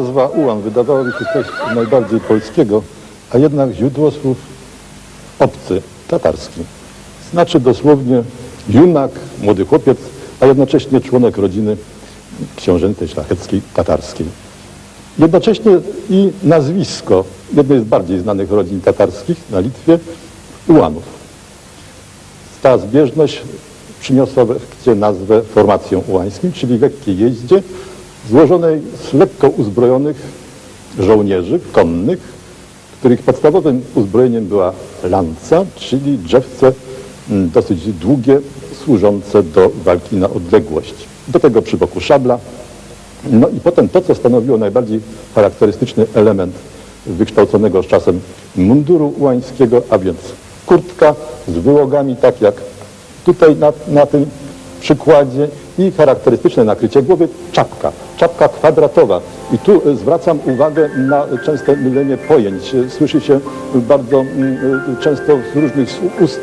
Nazwa ułan wydawałoby się coś najbardziej polskiego, a jednak źródło słów obcy, tatarski. Znaczy dosłownie junak, młody chłopiec, a jednocześnie członek rodziny książęcej szlacheckiej tatarskiej. Jednocześnie i nazwisko jednej z bardziej znanych rodzin tatarskich na Litwie, Ułanów. Ta zbieżność przyniosła wreszcie nazwę formacją ułańskim, czyli lekkiej jeździe, złożonej z lekko uzbrojonych żołnierzy konnych, których podstawowym uzbrojeniem była lanca, czyli drzewce mm, dosyć długie, służące do walki na odległość. Do tego przy boku szabla. No i potem to, co stanowiło najbardziej charakterystyczny element wykształconego z czasem munduru ułańskiego, a więc kurtka z wyłogami, tak jak tutaj na, na tym przykładzie i charakterystyczne nakrycie głowy czapka, czapka kwadratowa. I tu e, zwracam uwagę na częste mylenie pojęć. E, Słyszy się bardzo mm, e, często z różnych ust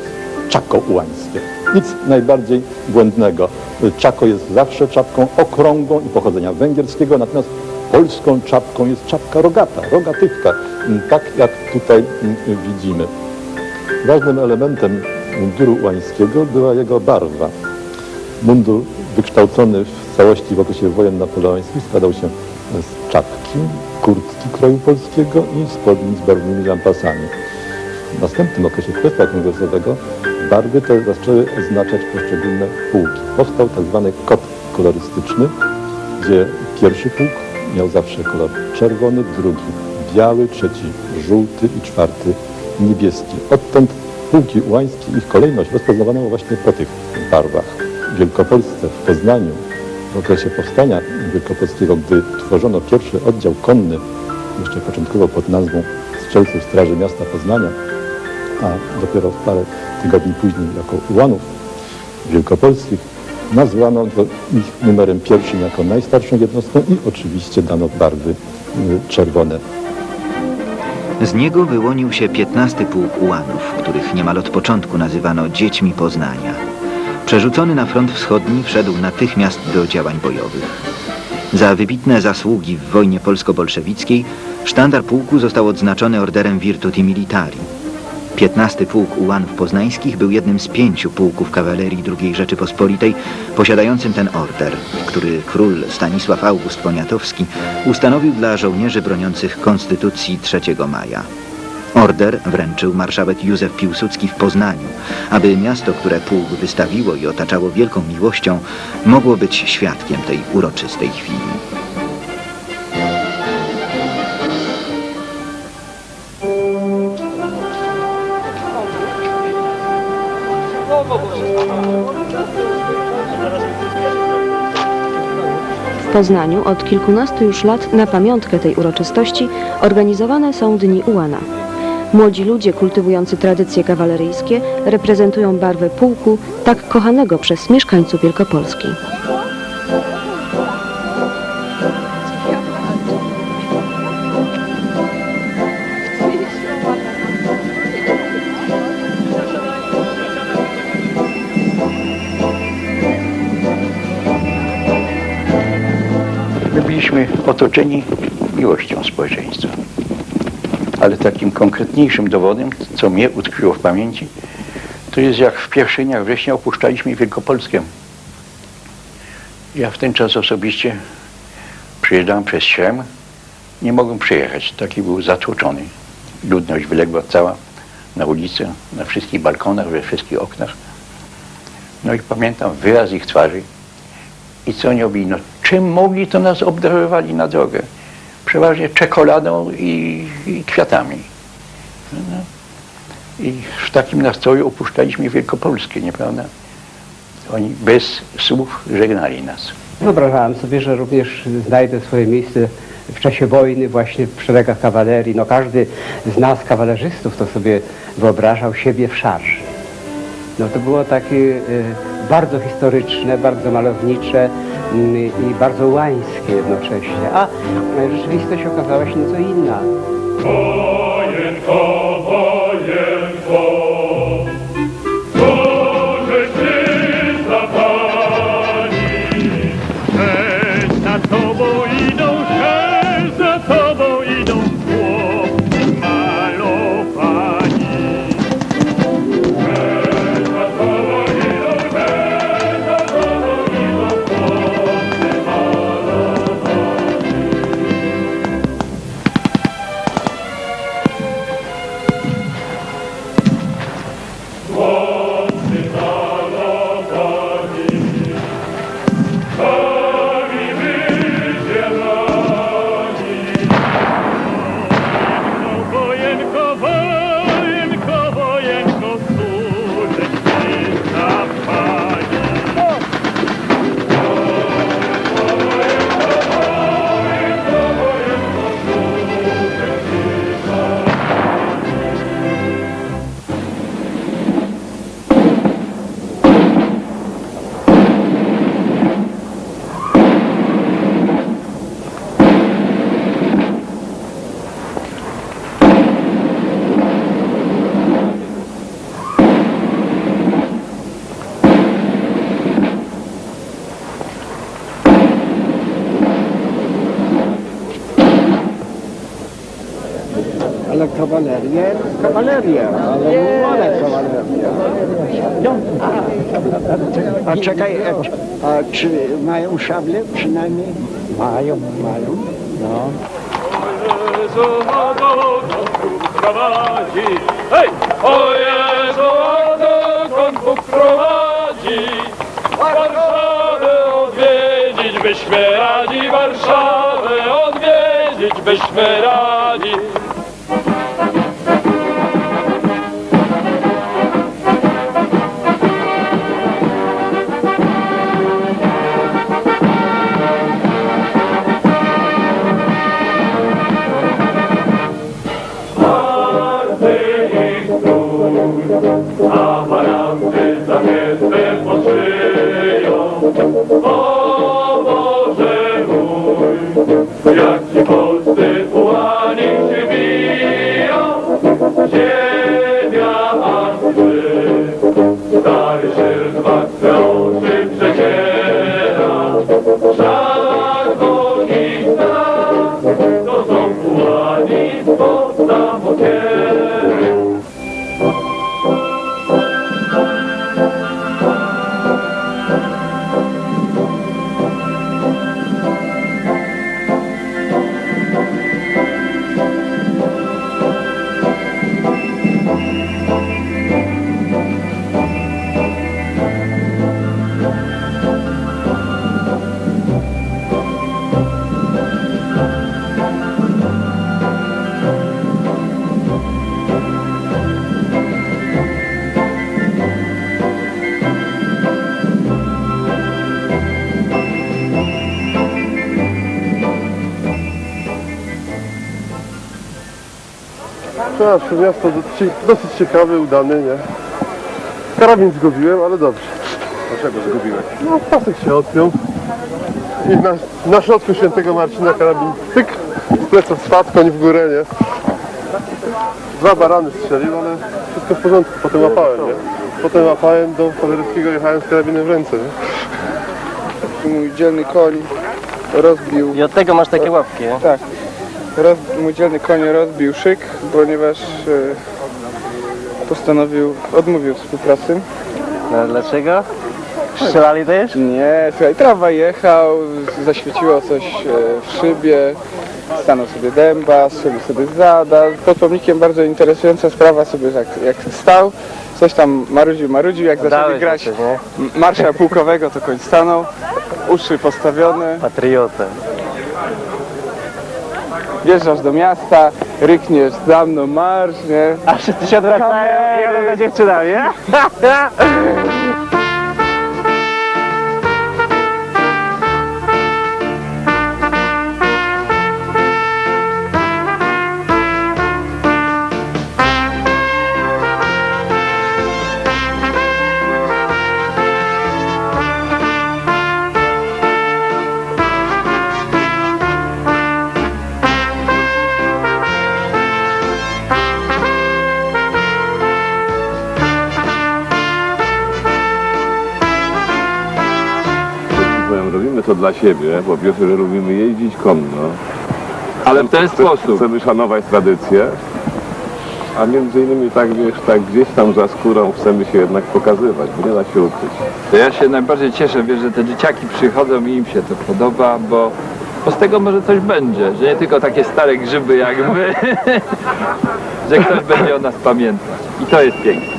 czako ułańskie. Nic najbardziej błędnego. Czako jest zawsze czapką okrągłą i pochodzenia węgierskiego, natomiast polską czapką jest czapka rogata, rogatywka, m, tak jak tutaj m, widzimy. Ważnym elementem munduru ułańskiego była jego barwa. Mundur wykształcony w całości w okresie wojen napoleońskich składał się z czapki, kurtki kroju polskiego i spodni z barwnymi lampasami. W następnym okresie królestwa kongresowego barwy te zaczęły oznaczać poszczególne pułki. Powstał tak zwany kolorystyczny, gdzie pierwszy pułk miał zawsze kolor czerwony, drugi biały, trzeci żółty i czwarty niebieski. Odtąd pułki ułańskie, ich kolejność rozpoznawano właśnie po tych barwach. Wielkopolsce, w Poznaniu, w okresie powstania wielkopolskiego, gdy tworzono pierwszy oddział konny, jeszcze początkowo pod nazwą Strzelców Straży Miasta Poznania, a dopiero parę tygodni później jako ułanów wielkopolskich, nazwano ich numerem pierwszym jako najstarszą jednostką i oczywiście dano barwy y, czerwone. Z niego wyłonił się 15 pułk ułanów, których niemal od początku nazywano dziećmi Poznania. Przerzucony na front wschodni wszedł natychmiast do działań bojowych. Za wybitne zasługi w wojnie polsko-bolszewickiej sztandar pułku został odznaczony orderem Virtuti Militari. 15 pułk ułanów poznańskich był jednym z pięciu pułków kawalerii II Rzeczypospolitej posiadającym ten order, który król Stanisław August Poniatowski ustanowił dla żołnierzy broniących Konstytucji 3 maja. Order wręczył marszałek Józef Piłsudski w Poznaniu, aby miasto, które pułk wystawiło i otaczało wielką miłością, mogło być świadkiem tej uroczystej chwili. W Poznaniu od kilkunastu już lat na pamiątkę tej uroczystości organizowane są Dni Ułana. Młodzi ludzie kultywujący tradycje kawaleryjskie reprezentują barwę pułku tak kochanego przez mieszkańców Wielkopolski. My byliśmy otoczeni miłością społeczeństwa. Ale takim konkretniejszym dowodem, co mnie utkwiło w pamięci, to jest jak w pierwszych dniach września opuszczaliśmy Wielkopolskę. Ja w ten czas osobiście przyjeżdżałem przez Śrem, nie mogłem przyjechać. Taki był zatłoczony. Ludność wyległa cała na ulicę, na wszystkich balkonach, we wszystkich oknach. No i pamiętam wyraz ich twarzy. I co oni robili? No, czym mogli, to nas obdarowywali na drogę. Przeważnie czekoladą i, i kwiatami. No. I w takim nastroju opuszczaliśmy Wielkopolskę, nieprawda? Oni bez słów żegnali nas. Wyobrażałem sobie, że również znajdę swoje miejsce w czasie wojny właśnie w szeregach kawalerii. No każdy z nas kawalerzystów to sobie wyobrażał siebie w szarży. No to było takie e, bardzo historyczne, bardzo malownicze, i bardzo łańskie jednocześnie, a e, rzeczywistość okazała się nieco inna. Wojenko, wojenko, Ale kawaleria jest kawaleria, ale nie kawaleria. A czekaj, a, a czy mają szable przynajmniej? Mają, mają. No. Hej! O Jezu, dokąd Bóg prowadzi? Warszawę odwiedzić byśmy radzi, Warszawę odwiedzić byśmy radzi. Nasze miasto dosyć, dosyć ciekawe, udane, nie? Karabin zgubiłem, ale dobrze. Dlaczego zgubiłeś? No, pasek się odpiął. I na, na środku świętego Marcina karabin tyk, pleców spadł, koń w górę, nie? Dwa barany strzelił, ale wszystko w porządku. Potem łapałem, nie? Potem łapałem do Paderewskiego, jechałem z karabinem w ręce, nie? Mój dzielny koń rozbił, I od tego masz takie łapki, nie? tak, roz, mój dzielny koń rozbił szyk, ponieważ e, postanowił, odmówił współpracy. No, dlaczego? Strzelali też? Nie, słuchaj, trawa jechał, zaświeciło coś e, w szybie, stanął sobie dęba, strzelił sobie zada. Pod pomnikiem bardzo interesująca sprawa sobie jak, jak stał, coś tam marudził, marudził, jak zaczęli Dałeś grać coś, nie? m- marsza pułkowego, to koń stanął, uszy postawione. Patriota. Wjeżdżasz do miasta, rykniesz za mną marsz, nie? A wszyscy się odwracają i jeden za nie? Dla siebie. Po pierwsze, że lubimy jeździć konno. Ale w ten Chce- sposób. Chcemy szanować tradycję. A między innymi tak, wiesz, tak gdzieś tam za skórą chcemy się jednak pokazywać, bo nie da się ukryć. To ja się najbardziej cieszę, wiesz, że te dzieciaki przychodzą i im się to podoba, bo, bo z tego może coś będzie, że nie tylko takie stare grzyby jak my, że ktoś będzie o nas pamiętać. I to jest piękne.